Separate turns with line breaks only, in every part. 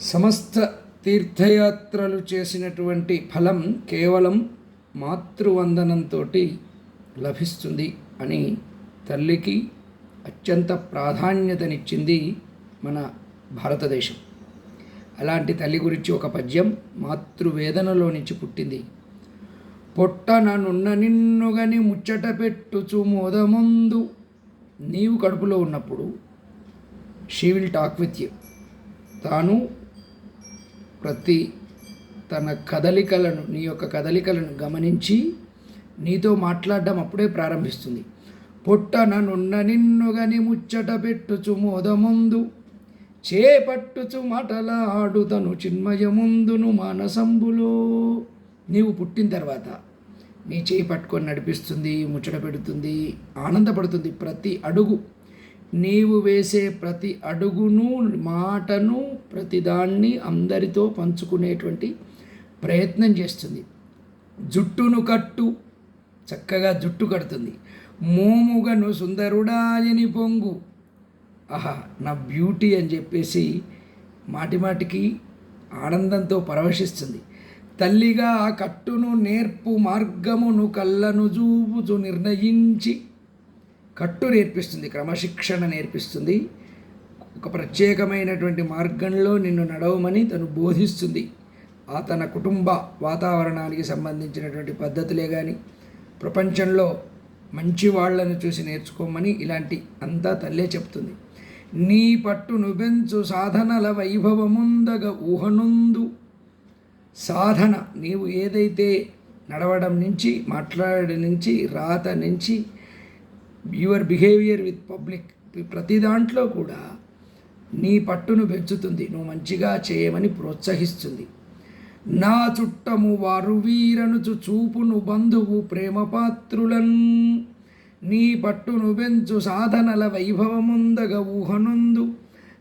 సమస్త తీర్థయాత్రలు చేసినటువంటి ఫలం కేవలం మాతృవందనంతో లభిస్తుంది అని తల్లికి అత్యంత ప్రాధాన్యతనిచ్చింది మన భారతదేశం. అలాంటి తల్లి గురించి ఒక పద్యం మాతృవేదనలో నుంచి పుట్టింది. పొట్ట నన్నున్న నిన్నుగని ముచ్చట పెట్టుచు మోదముందు నీవు కడుపులో ఉన్నప్పుడు she will talk with you. తాను ప్రతి తన కదలికలను నీ యొక్క కదలికలను గమనించి నీతో మాట్లాడడం అప్పుడే ప్రారంభిస్తుంది. పొట్ట నన్నున్న నిన్నుగని ముచ్చట పెట్టుచు మోదముందు చేపట్టుచు మాటలాడుతను చిన్మయముందును మానసంబులో. నీవు పుట్టిన తర్వాత నీ చేయి పట్టుకొని నడిపిస్తుంది ముచ్చట పెడుతుంది ఆనందపడుతుంది ప్రతి అడుగు. నీవు వేసే ప్రతి అడుగును మాటను ప్రతిదాన్ని అందరితో పంచుకునేటువంటి ప్రయత్నం చేస్తుంది. జుట్టును కట్టు చక్కగా జుట్టు కడుతుంది. మోముగను సుందరుడాయని పొంగు. ఆహా నా బ్యూటీ అని చెప్పేసి మాటిమాటికి ఆనందంతో పరవశిస్తుంది. తల్లిగా ఆ కట్టును నేర్పు మార్గమును కళ్ళను చూపుచు నిర్ణయించి కట్టు నేర్పిస్తుంది క్రమశిక్షణ నేర్పిస్తుంది. ఒక ప్రత్యేకమైనటువంటి మార్గంలో నిన్ను నడవమని తను బోధిస్తుంది. ఆ తన కుటుంబ వాతావరణానికి సంబంధించినటువంటి పద్ధతులే కానీ ప్రపంచంలో మంచి వాళ్ళను చూసి నేర్చుకోమని ఇలాంటి అంతా తల్లే చెప్తుంది. నీ పట్టును నుబెంచు సాధనల వైభవముందగ ఊహనుందు. సాధన నీవు ఏదైతే నడవడం నుంచి మాట్లాడడం నుంచి రాత నుంచి యువర్ బిహేవియర్ విత్ పబ్లిక్ ప్రతి దాంట్లో కూడా నీ పట్టును పెంచుతుంది. నువ్వు మంచిగా చేయమని ప్రోత్సహిస్తుంది. నా చుట్టము వారు వీరనుచు చూపును బంధువు ప్రేమపాత్రులన్. నీ పట్టును బెంచు సాధనల వైభవముందగ ఊహనుందు.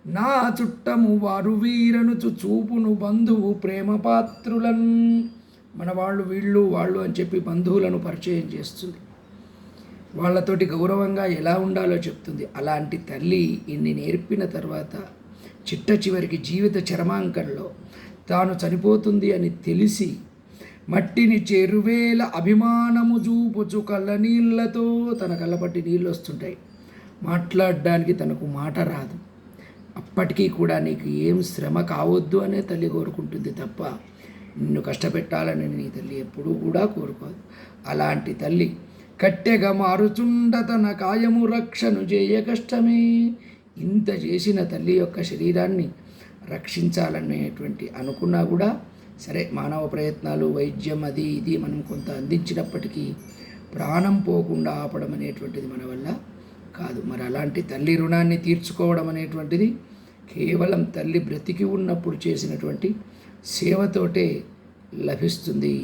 నా చుట్టము వారు వీరనుచు చూపును బంధువు ప్రేమపాత్రులన్. మన వాళ్ళు వీళ్ళు వాళ్ళు అని చెప్పి బంధువులను పరిచయం చేస్తుంది. వాళ్ళతోటి గౌరవంగా ఎలా ఉండాలో చెప్తుంది. అలాంటి తల్లి ఇన్ని నేర్పిన తర్వాత చిట్ట చివరికి జీవిత చరమాంకంలో తాను చనిపోతుంది అని తెలిసి మట్టిని చెరువేల అభిమానము చూపుచు కళ్ళ నీళ్ళతో తన కళ్ళపట్టి నీళ్ళు వస్తుంటాయి మాట్లాడడానికి తనకు మాట రాదు. అప్పటికీ కూడా నీకు ఏం శ్రమ కావద్దు అనే తల్లి కోరుకుంటుంది తప్ప నిన్ను కష్టపెట్టాలని నీ తల్లి ఎప్పుడూ కూడా కోరుకోదు. అలాంటి తల్లి కట్టెగా మారుచుండ తన కాయము రక్షను చేయ కష్టమే. ఇంత చేసిన తల్లి యొక్క శరీరాన్ని రక్షించాలనేటువంటి అనుకున్నా కూడా సరే మానవ ప్రయత్నాలు వైద్యం అది ఇది మనం కొంత అందించినప్పటికీ ప్రాణం పోకుండా ఆపడం అనేటువంటిది మన వల్ల కాదు. మరి అలాంటి తల్లి రుణాన్ని తీర్చుకోవడం అనేటువంటిది కేవలం తల్లి బ్రతికి ఉన్నప్పుడు చేసినటువంటి సేవతోటే లభిస్తుంది.